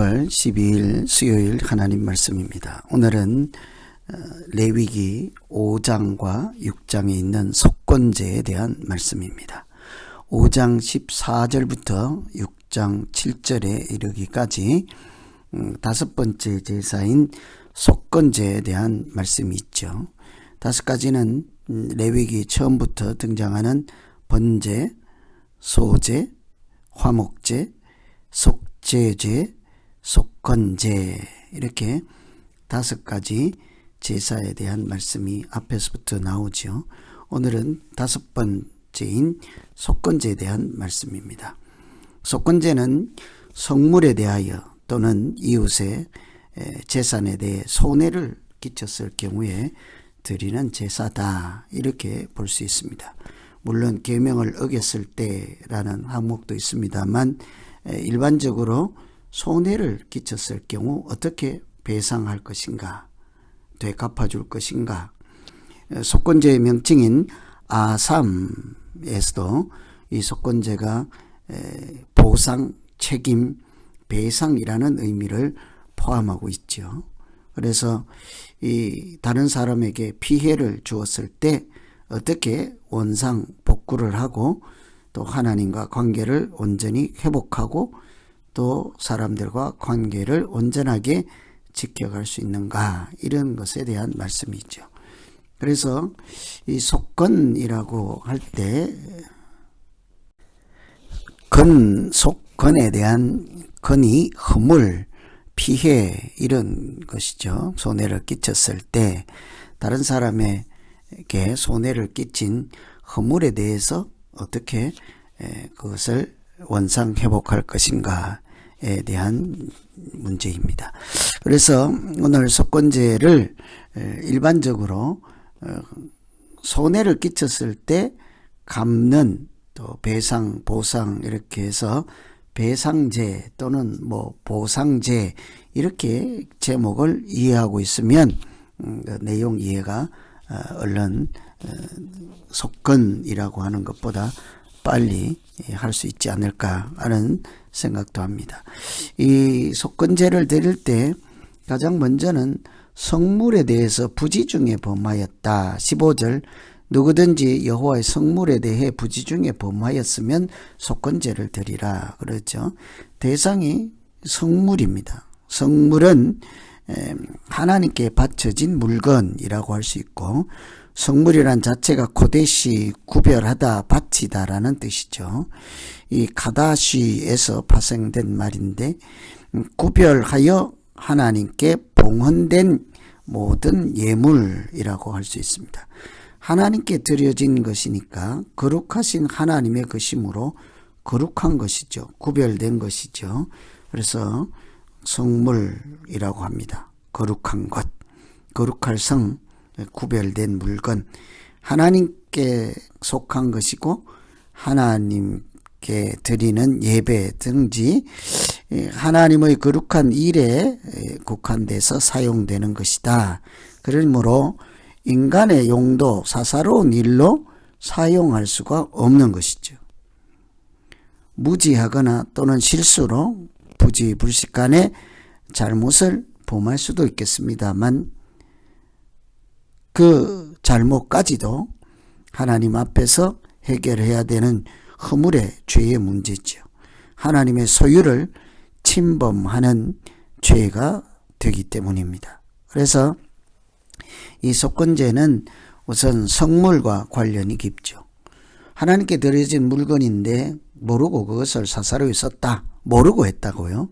1월 12일 수요일 하나님 말씀입니다. 오늘은 어, 레위기 5장과 6장에 있는 속건제에 대한 말씀입니다. 5장 14절부터 6장 7절에 이르기까지 음, 다섯 번째 제사인 속건제에 대한 말씀이 있죠. 다섯 가지는 음, 레위기 처음부터 등장하는 번제, 소제, 화목제, 속죄제, 속건제 이렇게 다섯 가지 제사에 대한 말씀이 앞에서부터 나오죠. 오늘은 다섯 번째인 속건제에 대한 말씀입니다. 속건제는 성물에 대하여 또는 이웃의 재산에 대해 손해를 끼쳤을 경우에 드리는 제사다 이렇게 볼 수 있습니다. 물론 계명을 어겼을 때라는 항목도 있습니다만 일반적으로 손해를 끼쳤을 경우 어떻게 배상할 것인가 되갚아줄 것인가 속건제의 명칭인 아삼에서도 이 속건제가 보상, 책임, 배상이라는 의미를 포함하고 있죠. 그래서 이 다른 사람에게 피해를 주었을 때 어떻게 원상 복구를 하고 또 하나님과 관계를 온전히 회복하고 또 사람들과 관계를 온전하게 지켜갈 수 있는가 이런 것에 대한 말씀이죠. 그래서 이 속건이라고 할 때 건, 속건에 대한 건이 허물, 피해 이런 것이죠. 손해를 끼쳤을 때 다른 사람에게 손해를 끼친 허물에 대해서 어떻게 그것을 원상 회복할 것인가 에 대한 문제입니다. 그래서 오늘 속건제를 일반적으로 어, 손해를 끼쳤을 때 갚는 또 배상, 보상 이렇게 해서 배상제 또는 뭐 보상제 이렇게 제목을 이해하고 있으면 음, 그 내용 이해가 어, 얼른 어, 속건이라고 하는 것보다 빨리 할 수 있지 않을까 하는 생각도 합니다. 이 속건제를 드릴 때 가장 먼저는 성물에 대해서 부지 중에 범하였다. 15절 누구든지 여호와의 성물에 대해 부지 중에 범하였으면 속건제를 드리라 그러죠. 대상이 성물입니다. 성물은 하나님께 바쳐진 물건이라고 할 수 있고 성물이란 자체가 코데시 구별하다 바치다라는 뜻이죠. 이 카다시에서 파생된 말인데 음, 구별하여 하나님께 봉헌된 모든 예물이라고 할 수 있습니다. 하나님께 드려진 것이니까 거룩하신 하나님의 것이므로 거룩한 것이죠. 구별된 것이죠. 그래서 성물이라고 합니다. 거룩한 것, 거룩할 성, 구별된 물건, 하나님께 속한 것이고 하나님께 드리는 예배 등지 하나님의 거룩한 일에 국한돼서 사용되는 것이다. 그러므로 인간의 용도, 사사로운 일로 사용할 수가 없는 것이죠. 무지하거나 또는 실수로 부지불식간에 잘못을 범할 수도 있겠습니다만 그 잘못까지도 하나님 앞에서 해결해야 되는 허물의 죄의 문제죠. 하나님의 소유를 침범하는 죄가 되기 때문입니다. 그래서 이 속건제는 우선 성물과 관련이 깊죠. 하나님께 드려진 물건인데 모르고 그것을 사사로이 썼다. 모르고 했다고요.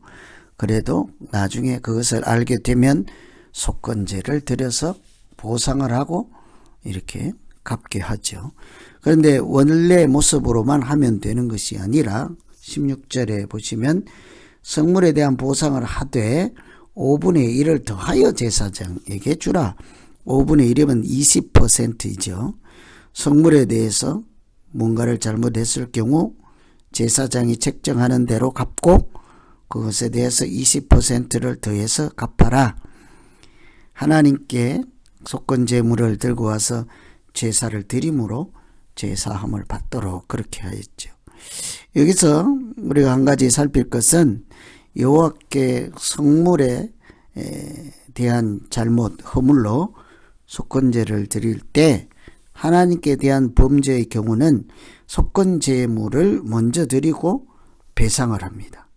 그래도 나중에 그것을 알게 되면 속건제를 드려서 보상을 하고 이렇게 갚게 하죠. 그런데 원래 모습으로만 하면 되는 것이 아니라 16절에 보시면 성물에 대한 보상을 하되 5분의 1을 더하여 제사장에게 주라. 5분의 1이면 20%이죠. 성물에 대해서 뭔가를 잘못했을 경우 제사장이 책정하는 대로 갚고 그것에 대해서 20%를 더해서 갚아라. 하나님께 속건 제물을 들고 와서 제사를 드림으로 제사함을 받도록 그렇게 하였죠. 여기서 우리가 한 가지 살필 것은 여호와께 성물에 에, 대한 잘못 허물로 속건제를 드릴 때 하나님께 대한 범죄의 경우는 속건제물을 먼저 드리고 배상을 합니다.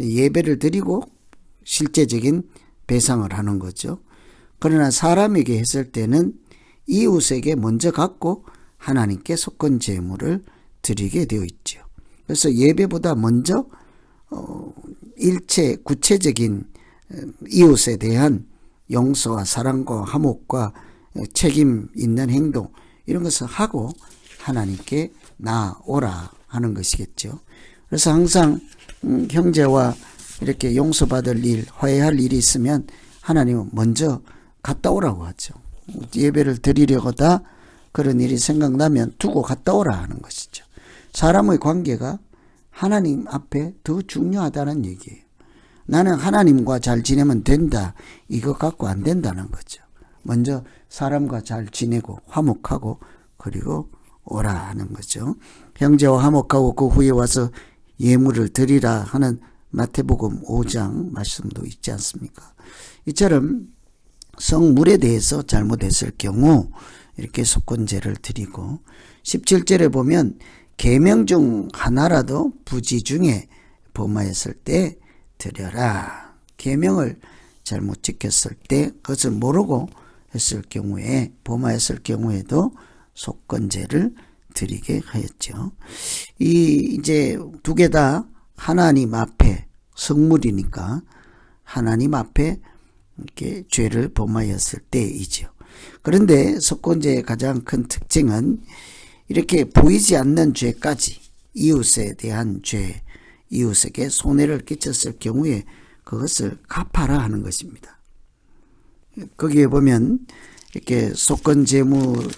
예배를 드리고 실제적인 배상을 하는 거죠. 그러나 사람에게 했을 때는 이웃에게 먼저 갖고 하나님께 속건 제물을 드리게 되어 있죠. 그래서 예배보다 먼저 어, 일체 구체적인 어, 이웃에 대한 용서와 사랑과 화목과 어, 책임 있는 행동 이런 것을 하고 하나님께 나오라 하는 것이겠죠. 그래서 항상 음, 형제와 이렇게 용서받을 일, 화해할 일이 있으면 하나님은 먼저 갔다 오라고 하죠. 예배를 드리려고다 그런 일이 생각나면 두고 갔다 오라 하는 것이죠. 사람의 관계가 하나님 앞에 더 중요하다는 얘기예요. 나는 하나님과 잘 지내면 된다. 이것 갖고 안 된다는 거죠. 먼저 사람과 잘 지내고 화목하고 그리고 오라 하는 거죠. 형제와 화목하고 그 후에 와서 예물을 드리라 하는 마태복음 5장 말씀도 있지 않습니까? 이처럼 성물에 대해서 잘못했을 경우 이렇게 속건제를 드리고 17절에 보면 계명 중 하나라도 부지 중에 범하였을 때 드려라. 계명을 잘못 지켰을 때 그것을 모르고 했을 경우에 범하였을 경우에도 속건제를 드리게 하였죠. 이 이제 두 개 다 하나님 앞에 성물이니까 하나님 앞에 이렇게 죄를 범하였을 때이죠. 그런데 속건제의 가장 큰 특징은 이렇게 보이지 않는 죄까지 이웃에 대한 죄, 이웃에게 손해를 끼쳤을 경우에 그것을 갚아라 하는 것입니다. 거기에 보면 이렇게 속건제물에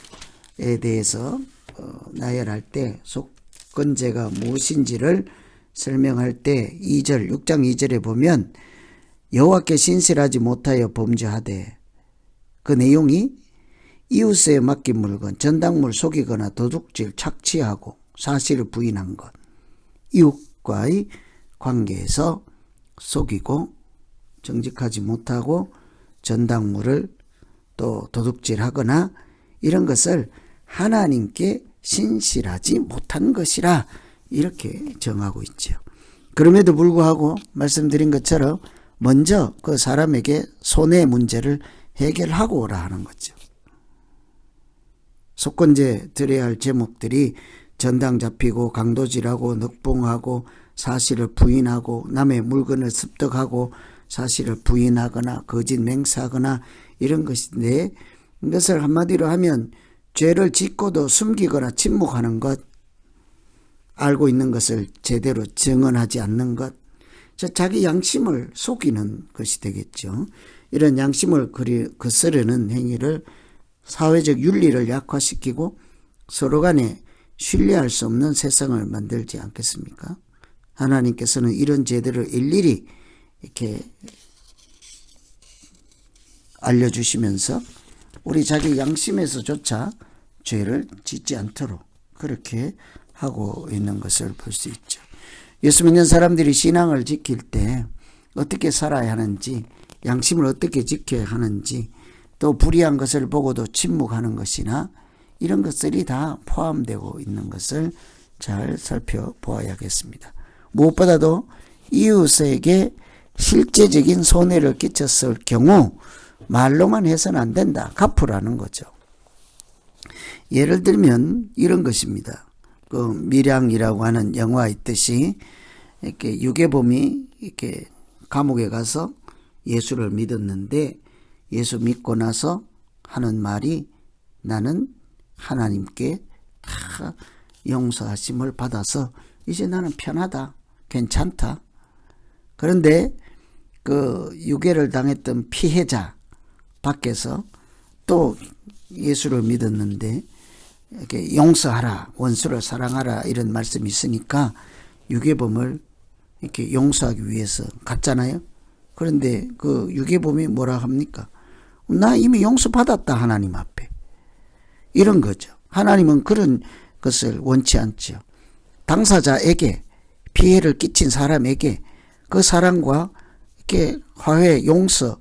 대해서 어, 나열할 때 속건제가 무엇인지를 설명할 때 2절 6장 2절에 보면 여호와께 신실하지 못하여 범죄하되 그 내용이 이웃에 맡긴 물건 전당물 속이거나 도둑질 착취하고 사실을 부인한 것 이웃과의 관계에서 속이고 정직하지 못하고 전당물을 또 도둑질하거나 이런 것을 하나님께 신실하지 못한 것이라 이렇게 정하고 있죠. 그럼에도 불구하고 말씀드린 것처럼 먼저 그 사람에게 손해 문제를 해결하고 오라 하는 거죠. 속건제 드려야 할 제목들이 전당 잡히고 강도질하고 늑봉하고 사실을 부인하고 남의 물건을 습득하고 사실을 부인하거나 거짓 맹세하거나 이런 것인데 이것을 한마디로 하면 죄를 짓고도 숨기거나 침묵하는 것 알고 있는 것을 제대로 증언하지 않는 것 자기 양심을 속이는 것이 되겠죠. 이런 양심을 거스르는 행위를 사회적 윤리를 약화시키고 서로 간에 신뢰할 수 없는 세상을 만들지 않겠습니까? 하나님께서는 이런 죄들을 일일이 이렇게 알려주시면서 우리 자기 양심에서조차 죄를 짓지 않도록 그렇게 하고 있는 것을 볼 수 있죠. 예수 믿는 사람들이 신앙을 지킬 때 어떻게 살아야 하는지, 양심을 어떻게 지켜야 하는지, 또 불의한 것을 보고도 침묵하는 것이나 이런 것들이 다 포함되고 있는 것을 잘 살펴보아야겠습니다. 무엇보다도 이웃에게 실제적인 손해를 끼쳤을 경우 말로만 해서는 안 된다. 갚으라는 거죠. 예를 들면 이런 것입니다. 그 미량이라고 하는 영화 있듯이 이렇게 유괴범이 이렇게 감옥에 가서 예수를 믿었는데 예수 믿고 나서 하는 말이 나는 하나님께 다 용서하심을 받아서 이제 나는 편하다. 괜찮다. 그런데 그 유괴를 당했던 피해자 밖에서 또 예수를 믿었는데 이렇게 용서하라, 원수를 사랑하라 이런 말씀이 있으니까 유괴범을 이렇게 용서하기 위해서 갔잖아요. 그런데 그 유괴범이 뭐라 합니까? 나 이미 용서받았다 하나님 앞에. 이런 거죠. 하나님은 그런 것을 원치 않죠. 당사자에게 피해를 끼친 사람에게 그 사랑과 이렇게 화해, 용서,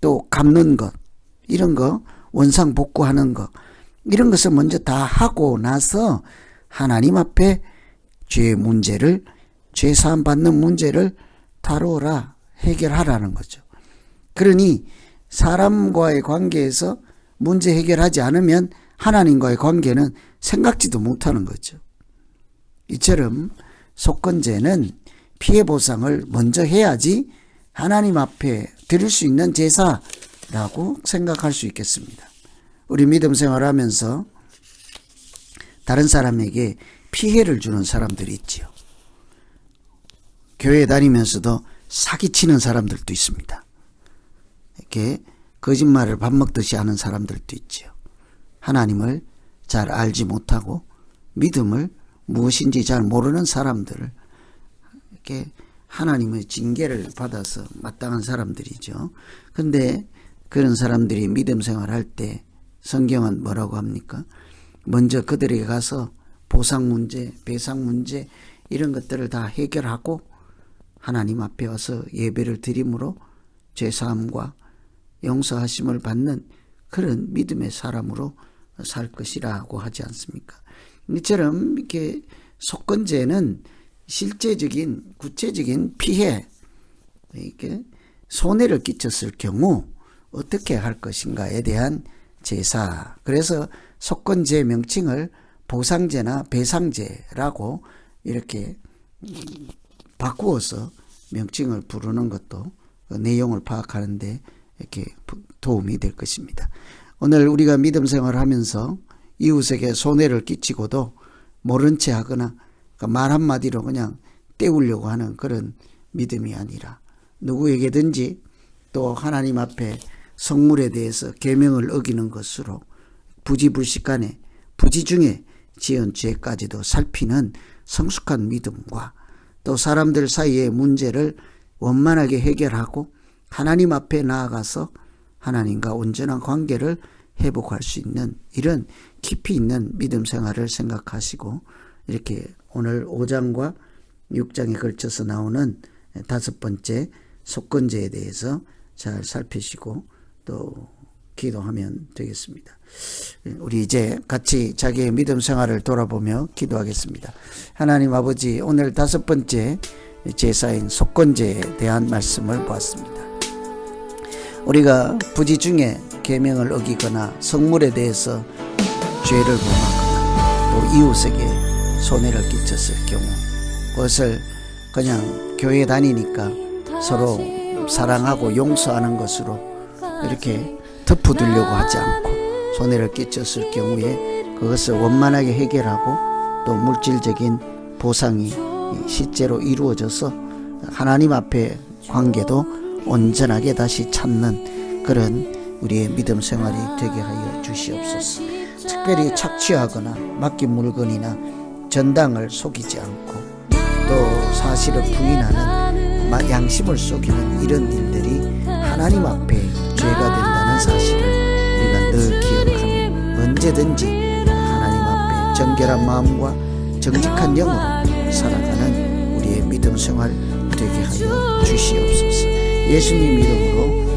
또 갚는 것, 이런 거, 원상 복구하는 것, 이런 것을 먼저 다 하고 나서 하나님 앞에 죄 문제를, 죄 사함 받는 문제를 다루어라, 해결하라는 거죠. 그러니 사람과의 관계에서 문제 해결하지 않으면 하나님과의 관계는 생각지도 못하는 거죠. 이처럼 속건제는 피해 보상을 먼저 해야지 하나님 앞에 드릴 수 있는 제사라고 생각할 수 있겠습니다. 우리 믿음 생활하면서 다른 사람에게 피해를 주는 사람들이 있지요. 교회 다니면서도 사기치는 사람들도 있습니다. 이렇게 거짓말을 밥 먹듯이 하는 사람들도 있지요. 하나님을 잘 알지 못하고 믿음을 무엇인지 잘 모르는 사람들을 이렇게 하나님의 징계를 받아서 마땅한 사람들이죠. 근데 그런 사람들이 믿음 생활할 때 성경은 뭐라고 합니까? 먼저 그들에게 가서 보상 문제, 배상 문제 이런 것들을 다 해결하고 하나님 앞에 와서 예배를 드림으로 죄사함과 용서하심을 받는 그런 믿음의 사람으로 살 것이라고 하지 않습니까? 이처럼 이렇게 속건제는 실제적인 구체적인 피해 이렇게 손해를 끼쳤을 경우 어떻게 할 것인가에 대한 제사. 그래서 속건제 명칭을 보상제나 배상제라고 이렇게 바꾸어서 명칭을 부르는 것도 그 내용을 파악하는데 이렇게 도움이 될 것입니다. 오늘 우리가 믿음 생활을 하면서 이웃에게 손해를 끼치고도 모른 채 하거나 그말 한마디로 그냥 때우려고 하는 그런 믿음이 아니라 누구에게든지 또 하나님 앞에 성물에 대해서 계명을 어기는 것으로 부지불식간에 부지 중에 지은 죄까지도 살피는 성숙한 믿음과 또 사람들 사이의 문제를 원만하게 해결하고 하나님 앞에 나아가서 하나님과 온전한 관계를 회복할 수 있는 이런 깊이 있는 믿음 생활을 생각하시고 이렇게 오늘 5장과 6장에 걸쳐서 나오는 다섯 번째 속건제에 대해서 잘 살피시고 또 기도하면 되겠습니다. 우리 이제 같이 자기의 믿음 생활을 돌아보며 기도하겠습니다. 하나님 아버지 오늘 다섯 번째 제사인 속건제에 대한 말씀을 보았습니다. 우리가 부지 중에 계명을 어기거나 성물에 대해서 죄를 범하거나 또 이웃에게 손해를 끼쳤을 경우 그것을 그냥 교회 다니니까 서로 사랑하고 용서하는 것으로 이렇게 덮어두려고 하지 않고 손해를 끼쳤을 경우에 그것을 원만하게 해결하고 또 물질적인 보상이 실제로 이루어져서 하나님 앞에 관계도 온전하게 다시 찾는 그런 우리의 믿음 생활이 되게 하여 주시옵소서. 특별히 착취하거나 맡긴 물건이나 전당을 속이지 않고 또 사실을 부인하는 마- 양심을 속이는 이런 일들이 하나님 앞에 죄가 된다는 사실을 우리가 늘 기억하며 언제든지 하나님 앞에 정결한 마음과 정직한 영으로 살아가는 우리의 믿음 생활 되게 하여 주시옵소서. 예수님 이름으로